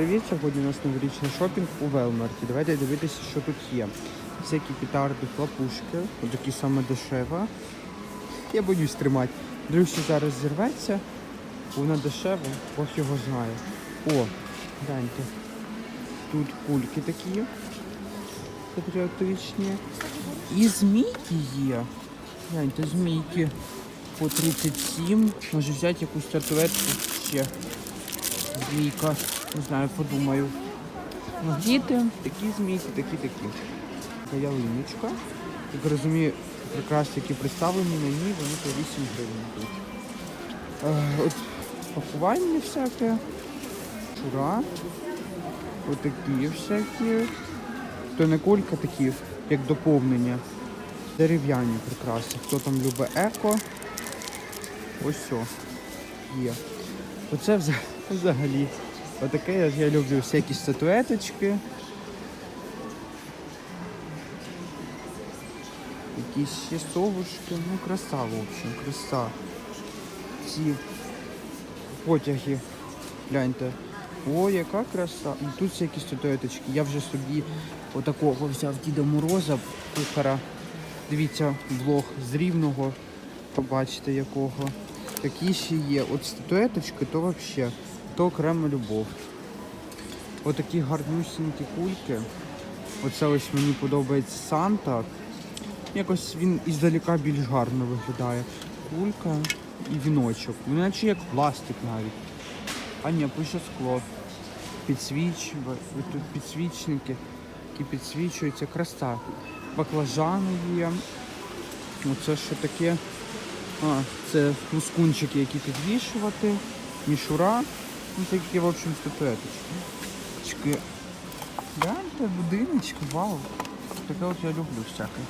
привіт! Сьогодні у нас новорічний шопінг у Велмарті. Давайте дивитися, що тут є. Всякі петарди, хлопушки, такі саме дешева. Я боюсь тримати. Думаю, зараз зірветься, вона дешева, Бог його знає. О, гляньте. Тут кульки такі патріотичні. І змійки є. Гляньте, змійки по 37. Може взяти якусь статуетку ще. Змійка. Не знаю, подумаю. Діти, такі змійки, такі, такі. Така ялиночка. Як розумію, прикраси, які представлені на ній, вони по 8 гривень тут. Е, от пакування всяке. Шура. Отакі всякі. То не кулька такі, як доповнення. Дерев'яні прикраси. Хто там любить еко? Ось все. Є. Оце вза- взагалі. Отаке я, я люблю всякі статуеточки. Якісь ще совушки. Ну, краса, в общем, краса. Ці потяги. Гляньте. О, яка краса. І тут всякі статуеточки. Я вже собі отакого взяв Діда Мороза, кухара. Дивіться, влог з рівного. Побачите якого. Такі ще є. От статуеточки, то взагалі, то окрема любов. Отакі гарнюсінькі кульки. Оце ось мені подобається Санта. Якось він іздалека більш гарно виглядає. Кулька і віночок. Ну, наче як пластик навіть. А ні, пише скло. Підсвіч... Тут підсвічники, які підсвічуються. Краса. Баклажани є. Оце що таке? А, це лускунчики, які підвішувати, мішура. Ну, такі, в общем, статуеточки. Гляньте, будиночки, вау. Таке от я люблю всяке.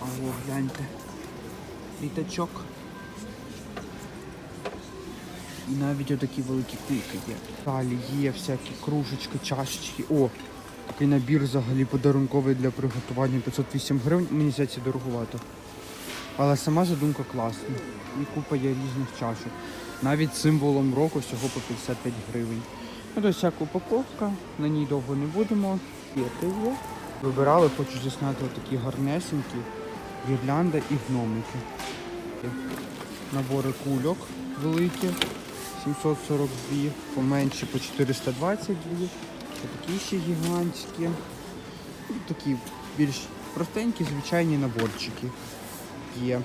А о, гляньте. Літачок. І навіть отакі великі кульки є. Далі є всякі кружечки, чашечки. О, такий набір взагалі подарунковий для приготування 508 гривень. Мені здається дорогувато. Але сама задумка класна. І купа є різних чашок. Навіть символом року всього по 55 гривень. Ну, то всяка упаковка, на ній довго не будемо. Є є. Вибирали, хочу засняти отакі гарнесенькі, гірлянда і гномики. Набори кульок великі, 742, поменші по 422, такі ще гігантські. Такі більш простенькі, звичайні наборчики є.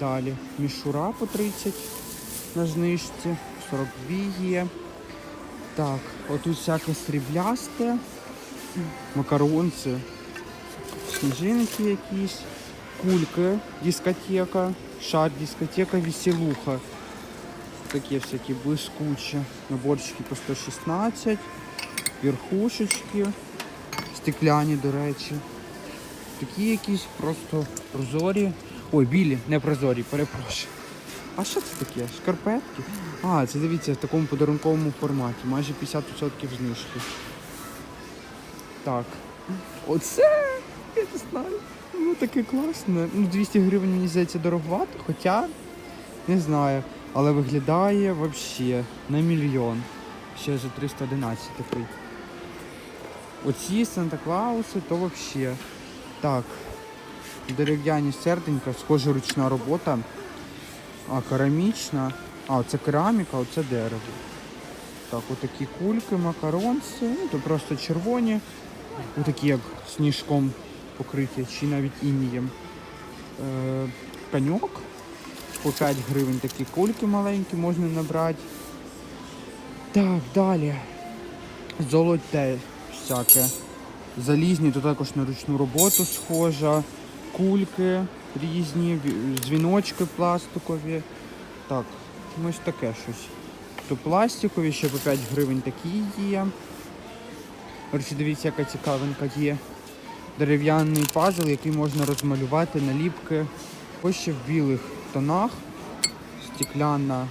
Далі мішура по 30 на знижці, 42 є. Так, отут всяке сріблясте, макаронці, сніжинки якісь, кульки, дискотека, шар, дискотека, веселуха. Такі всякі блискучі. Наборчики по 116, верхушечки, стекляні, до речі. Такі якісь просто прозорі. Ой, білі, не прозорі, перепрошую. А що це таке? Шкарпетки? А, це дивіться в такому подарунковому форматі. Майже 50% знижки. Так. Оце, я не знаю. Ну таке класне. Ну, 200 гривень мені здається дороговато, хоча не знаю. Але виглядає взагалі на мільйон. Ще за 311 такий. Оці Санта-Клауси, то взагалі. Так. Дерев'яні серденька, схожа ручна робота. А, керамічна. А, це кераміка, оце дерево. Так, отакі кульки, макаронці. Ну, то просто червоні. Отакі як сніжком покриті, чи навіть інієм. Е, коньок. По 5 гривень такі кульки маленькі можна набрати. Так, далі. Золоте всяке. Залізні, то також на ручну роботу схожа. Кульки різні, дзвіночки пластикові. Так, ну ось таке щось. То пластикові, ще по 5 гривень такі є. Речі, дивіться, яка цікавинка є. Дерев'яний пазл, який можна розмалювати наліпки. Ось ще в білих тонах. Стекляна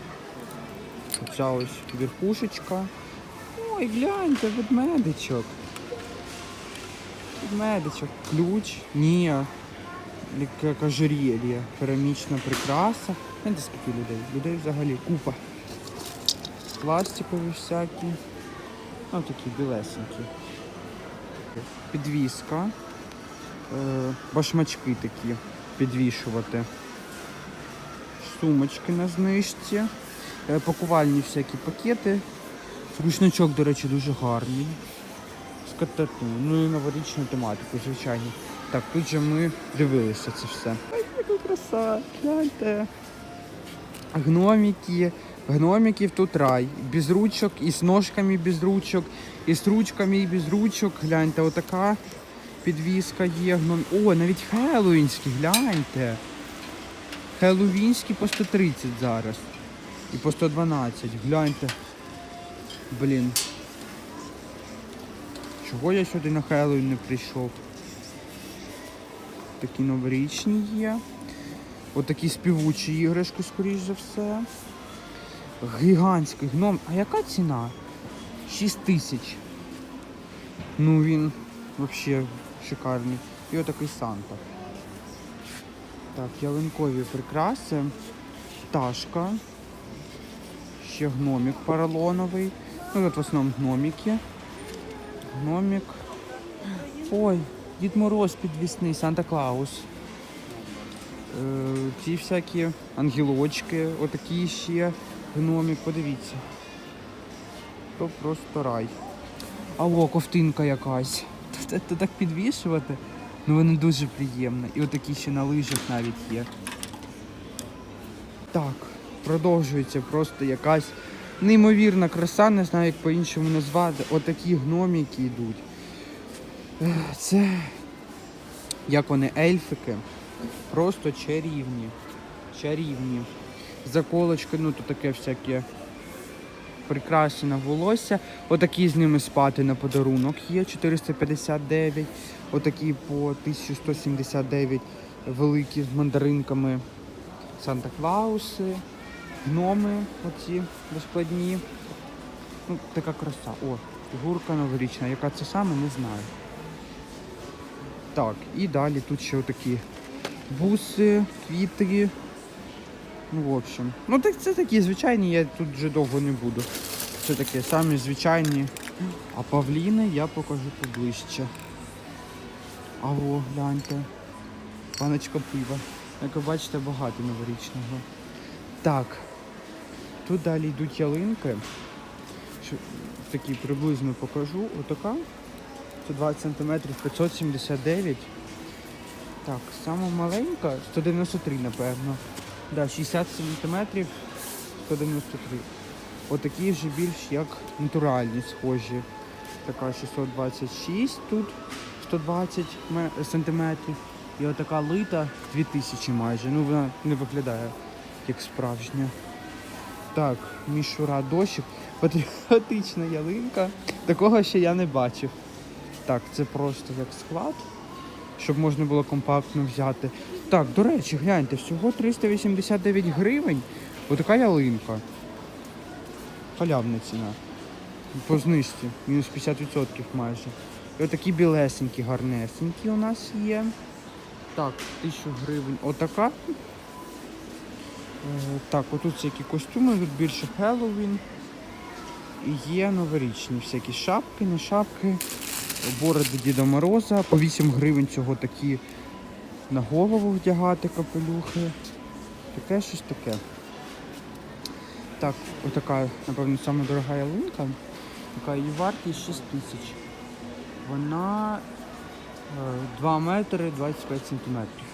оця ось верхушечка. Ой, гляньте, ведмедичок. Ведмедичок. Ключ. Ні. Ожерелье. Керамічна прикраса. Знаєте, скільки людей? Людей взагалі купа. пластикові всякі. Ну, такі білесенькі. Підвіска. Е, башмачки такі підвішувати. Сумочки на знижці. Е, пакувальні всякі пакети. Рушничок, до речі, дуже гарний. Скатерту. Ну і новорічну тематику, звичайно. Так, тут же ми дивилися це все. Ай, яка краса! Гляньте. Гномики. Гномиків тут рай. Без ручок, і з ножками без ручок, і з ручками і без ручок. Гляньте, отака підвіска є. Гном... О, навіть хеллоуінські, гляньте. Хеллоуінські по 130 зараз. І по 112. Гляньте. Блін. Чого я сюди на Хеллоуін не прийшов? Такі новорічні є. Отакі співучі іграшки, скоріш за все. Гігантський гном. А яка ціна? 6 тисяч. Ну він взагалі шикарний. І отакий Санта. Так, ялинкові прикраси. Пташка. Ще гномік поролоновий. Ну тут в основному гноміки. Гномік. Ой, Дід Мороз підвісний, Санта Клаус. Е, ці всякі ангелочки, отакі ще гномік, подивіться. То просто рай. А о, ковтинка якась. Це так підвішувати. Ну вони дуже приємні. І отакі ще на лижах навіть є. Так, продовжується просто якась неймовірна краса, не знаю, як по-іншому назвати. Отакі гноміки йдуть. Це як вони ельфики. Просто чарівні. Чарівні. Заколочки, ну то таке всяке прикрашене волосся. Отакі з ними спати на подарунок є 459. Отакі по 1179 великі з мандаринками. Санта Клауси, гноми оці безплатні. Ну, така краса. О, фігурка новорічна. Яка це саме, не знаю. Так, і далі тут ще отакі буси, квіти. Ну, в общем. Ну так це такі звичайні, я тут вже довго не буду. Це таке самі звичайні. А павліни я покажу поближче. Аго, гляньте. Паночка пива. Як ви бачите, багато новорічного. Так. Тут далі йдуть ялинки. Такі приблизно покажу. Отака. 120 см 579. Так, сама маленька 193, напевно. Да, 60 см 193. Отакі вже більш як натуральні схожі. Така 626 тут 120 ме- сантиметрів. І отака лита 2000 майже. Ну вона не виглядає як справжня. Так, мішура дощик. Патріотична ялинка. Такого ще я не бачив. Так, це просто як склад, щоб можна було компактно взяти. Так, до речі, гляньте, всього 389 гривень. Отака ялинка. Халявна ціна. По знижці. Мінус 50% майже. І отакі білесенькі, гарнесенькі у нас є. Так, 1000 гривень. Отака. Е, так, отут всякі костюми, тут більше Хеллоуін. І є новорічні всякі шапки, не шапки, бороди Діда Мороза. По 8 гривень цього такі на голову вдягати капелюхи. Таке щось таке. Так, отака, напевно, саме дорога ялинка. Така її вартість 6 тисяч. Вона е, 2 метри 25 сантиметрів.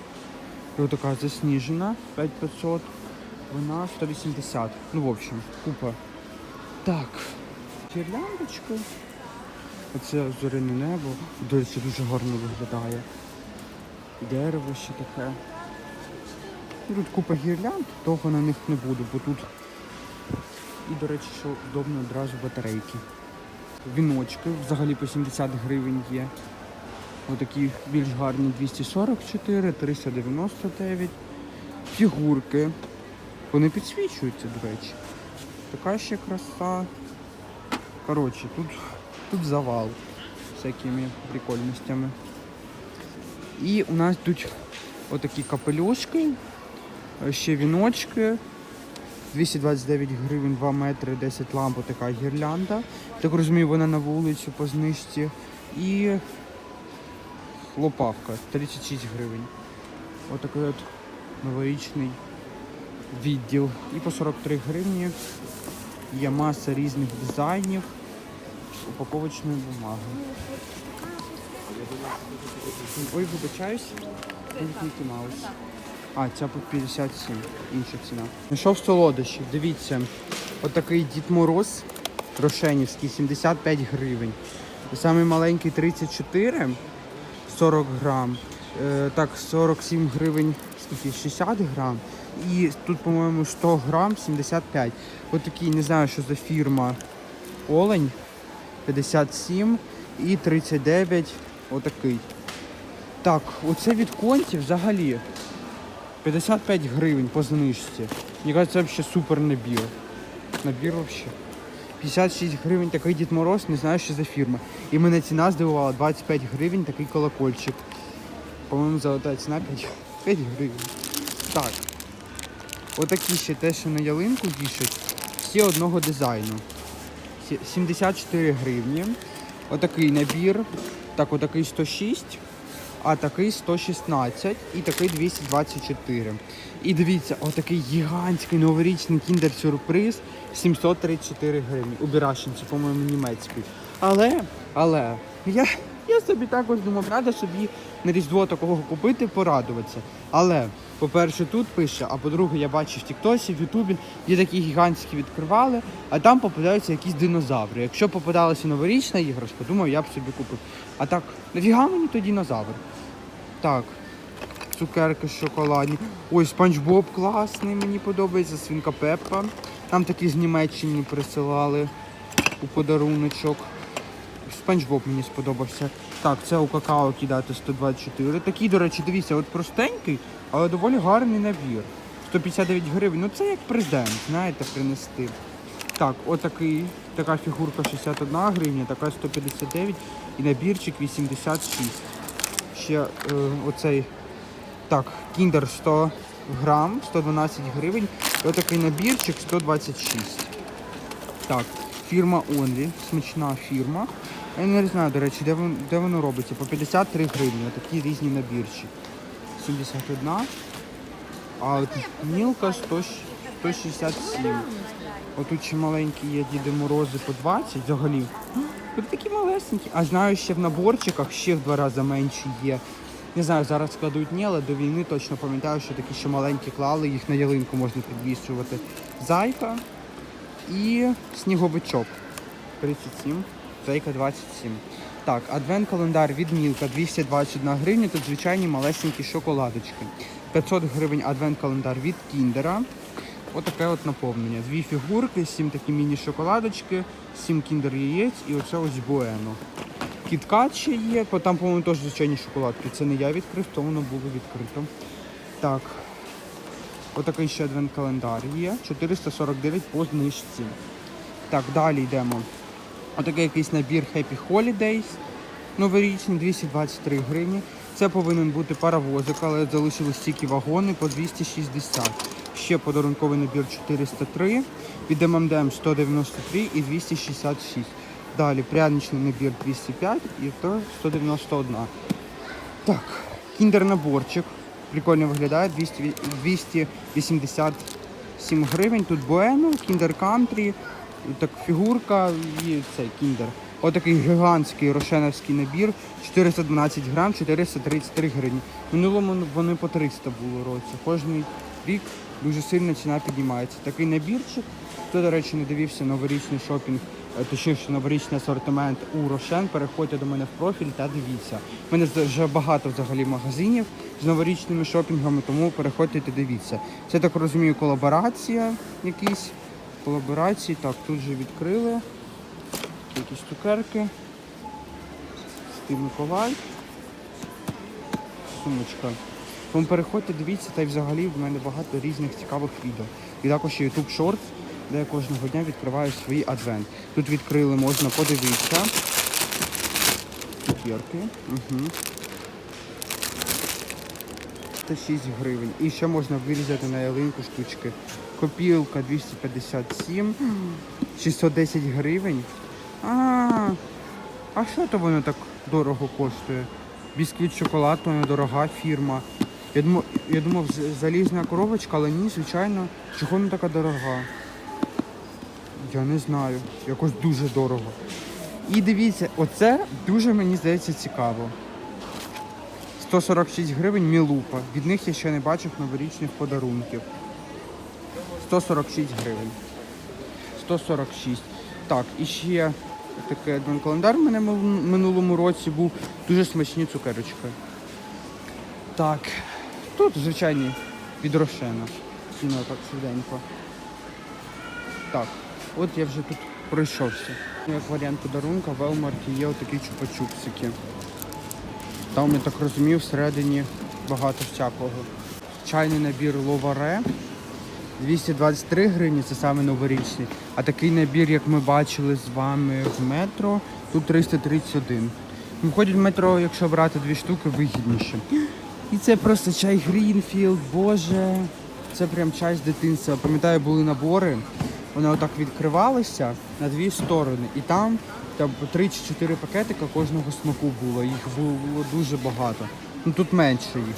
І отака засніжена 5500. Вона 180. Ну, в общем, купа. Так, гірляндочка. Оце зоряне небо. До речі, дуже гарно виглядає. Дерево ще таке. Тут купа гірлянд, того на них не буду, бо тут. І, до речі, що вдобно одразу батарейки. Віночки взагалі по 70 гривень є. Отакі більш гарні 244, 399. Фігурки. Вони підсвічуються, до речі. Така ще краса. Коротше, тут, тут завал всякими прикольностями. І у нас тут отакі капелюшки, ще віночки. 229 гривень, 2 метри, 10 ламп, така гірлянда. Так розумію, вона на вулицю по знижці. І лопавка 36 гривень. Отакий от новорічний відділ. І по 43 гривні є маса різних дизайнів упаковочної бумаги. Ой, вибачаюсь. А, ця по 57, інша ціна. Знайшов солодощів, дивіться. Отакий Дід Мороз Рошенівський, 75 гривень. Самий маленький 34, 40 грам. Е, так, 47 гривень, скільки, 60 грам. І тут, по-моєму, 100 грам, 75. Отакий, не знаю, що за фірма. Олень 57 і 39 отакий. Так, оце від конті взагалі 55 гривень по знижці. Мені кажется, це взагалі супер набір. Набір взагалі. 56 гривень такий Дід Мороз, не знаю, що за фірма. І мене ціна здивувала 25 гривень такий колокольчик. По-моєму, золота ціна 5, 5 гривень. Так. Отакі ще те, що на ялинку вішать, всі одного дизайну. Сі- 74 гривні. Отакий набір. Так, отакий 106, а такий 116 і такий 224. І дивіться, отакий гігантський новорічний кіндер-сюрприз 734 гривні. У Бірашинці, по-моєму, німецький. Але, але, я, я собі також думав, треба собі на Різдво такого купити, порадуватися. Але, по-перше, тут пише, а по-друге, я бачив в Тіктосі, в Ютубі, є такі гігантські відкривали, а там попадаються якісь динозаври. Якщо попадалася новорічна іграшка, думаю, я б собі купив. А так, нафіга мені то динозавр? Так, цукерки шоколадні. Ой, Спанч Боб класний, мені подобається, свинка Пеппа. Там такі з Німеччини присилали у подаруночок. Спанч Боб мені сподобався. Так, це у какао кидати 124. Такий, до речі, дивіться, от простенький, але доволі гарний набір. 159 гривень. Ну це як презент, знаєте, принести. Так, отакий, така фігурка 61 гривня, така 159 і набірчик 86. Ще е, оцей так, кіндер 100 грам, 112 гривень. І отакий набірчик 126. Так, фірма Only, смачна фірма. Я не знаю, до речі, де, вон- де воно робиться. По 53 гривні, такі різні набірчики. 71. А мілка 100, 167. Отут ще маленькі є Діди Морози по 20 взагалі. Тут такі малесенькі. А знаю, ще в наборчиках ще в два рази менші є. Не знаю, зараз кладуть ні, але до війни точно пам'ятаю, що такі ще маленькі клали, їх на ялинку можна підвішувати. Зайка і сніговичок 37, зайка 27. Так, адвент-календар від Мілка 221 гривня, тут звичайні малесенькі шоколадочки. 500 гривень адвент-календар від Кіндера. Отаке от наповнення. Дві фігурки, сім такі міні-шоколадочки, сім кіндер яєць і оце ось буено. Кіткат ще є, бо там, по-моєму, теж звичайні шоколадки. Це не я відкрив, то воно було відкрито. Так. Отакий ще адвент-календар є. 449 по знижці. Так, далі йдемо. Отакий якийсь набір Happy Holidays. Новорічний 223 гривні. Це повинен бути паровозик, але залишились тільки вагони по 260. Ще подарунковий набір 403. Від ММДМ 193 і 266. Далі пряничний набір 205 і то 191. Так, кіндер-наборчик. Прикольно виглядає. 200, 287 гривень. Тут Буено, Кіндер Кантрі, так фігурка і цей кіндер. Отакий гігантський рошеновський набір. 412 грам, 433 гривні. Минулому вони по 300 було році. Кожний рік дуже сильно ціна піднімається. Такий набірчик. Хто, до речі, не дивився новорічний шопінг, е, точніше новорічний асортимент у Рошен, переходьте до мене в профіль та дивіться. У мене вже багато взагалі магазинів з новорічними шопінгами, тому переходьте та дивіться. Це так розумію, колаборація якісь. Колаборації. Так, тут же відкрили. Якісь цукерки. Стив Миколай. Сумочка. Тому переходьте, дивіться, та й взагалі в мене багато різних цікавих відео. І також є YouTube Shorts, де я кожного дня відкриваю свій адвент. Тут відкрили, можна подивитися. Цукерки. Угу. 106 гривень. І ще можна вирізати на ялинку штучки. Копілка 257, 610 гривень. А, а що то воно так дорого коштує? Бісквіт шоколад, то недорога фірма. Я думав, я думав, залізна коробочка, але ні, звичайно, чого вона така дорога? Я не знаю. Якось дуже дорого. І дивіться, оце дуже мені здається цікаво. 146 гривень мілупа. Від них я ще не бачив новорічних подарунків. 146 гривень. 146. Так, і ще такий один календар в мене мил- минулому році був. Дуже смачні цукерочки. Так. Тут звичайні від Рошена. Ціна так швиденько. Так, от я вже тут пройшовся. Як варіант подарунка в Елмарті є отакі чупа-чупсики. Там, я так розумію, всередині багато всякого. Чайний набір Ловаре 223 гривні, це саме новорічний. А такий набір, як ми бачили з вами в метро, тут 331. Виходить в метро, якщо брати дві штуки, вигідніше. І це просто чай Грінфілд, боже. Це прям чай з дитинства. Пам'ятаю, були набори. Вони отак відкривалися на дві сторони. І там там 3 чи 4 пакетика кожного смаку було. Їх було дуже багато. Ну тут менше їх.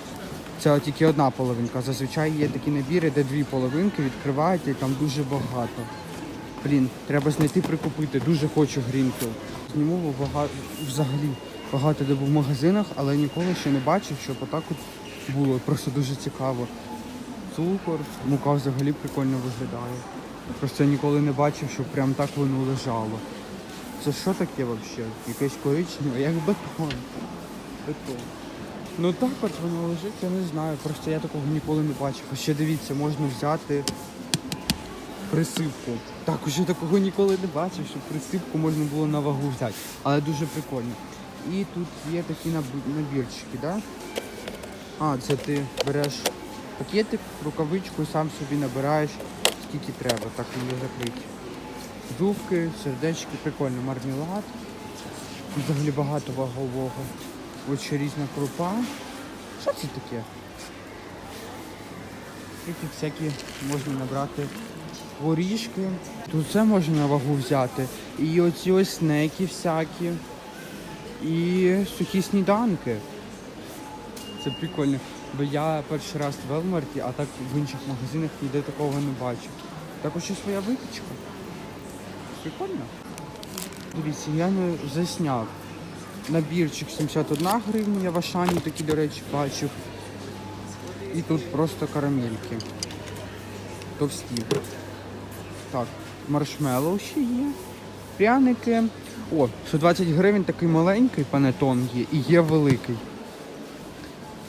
Це тільки одна половинка. Зазвичай є такі набіри, де дві половинки відкриваєте і там дуже багато. Блін, треба знайти прикупити. Дуже хочу Грінфілд. Зніму багато взагалі багато де був в магазинах, але ніколи ще не бачив, щоб отак от було. Просто дуже цікаво. Цукор, мука взагалі прикольно виглядає. Просто я ніколи не бачив, щоб прям так воно лежало. Це що таке взагалі? Якесь коричневе, як бетон. Бетон. Ну так от воно лежить, я не знаю. Просто я такого ніколи не бачив. А ще дивіться, можна взяти присипку. Так, уже такого ніколи не бачив, щоб присипку можна було на вагу взяти. Але дуже прикольно. І тут є такі наб- набірчики, да? А, це ти береш пакетик, рукавичку сам собі набираєш скільки треба, так її закриті. Зубки, сердечки, прикольно, мармелад. Взагалі багато вагового. Ось ще різна крупа. Що це таке? Такі всякі можна набрати горішки. Тут все можна на вагу взяти. І оці ось снеки всякі. І сухі сніданки. Це прикольно. Бо я перший раз в Велмарті, а так в інших магазинах ніде такого не бачив. Також і своя випічка. Прикольно. Дивіться, я не засняв. Набірчик 71 гривня, я в Ашані такі, до речі, бачив. І тут просто карамельки. Товсті. Так, маршмеллоу ще є. Пряники. О, 120 гривень такий маленький панетон є і є великий.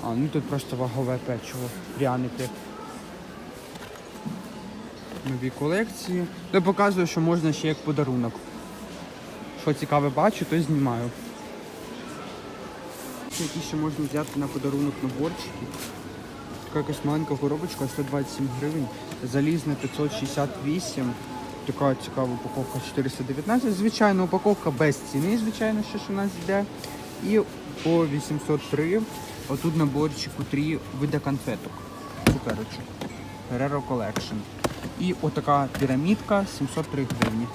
А, ну тут просто вагове печиво, пряники. Нові колекції. Я показую, що можна ще як подарунок. Що цікаве бачу, то й знімаю. Які ще можна взяти на подарунок наборчики. Така якась маленька коробочка, 127 гривень. Залізна 568. Така цікава упаковка 419. Звичайна упаковка без ціни, звичайно, що у нас йде. І по 803. Отут наборчику 3 вида конфеток. Цукерочок. Ferrero Collection. І отака пірамідка 703 гривні.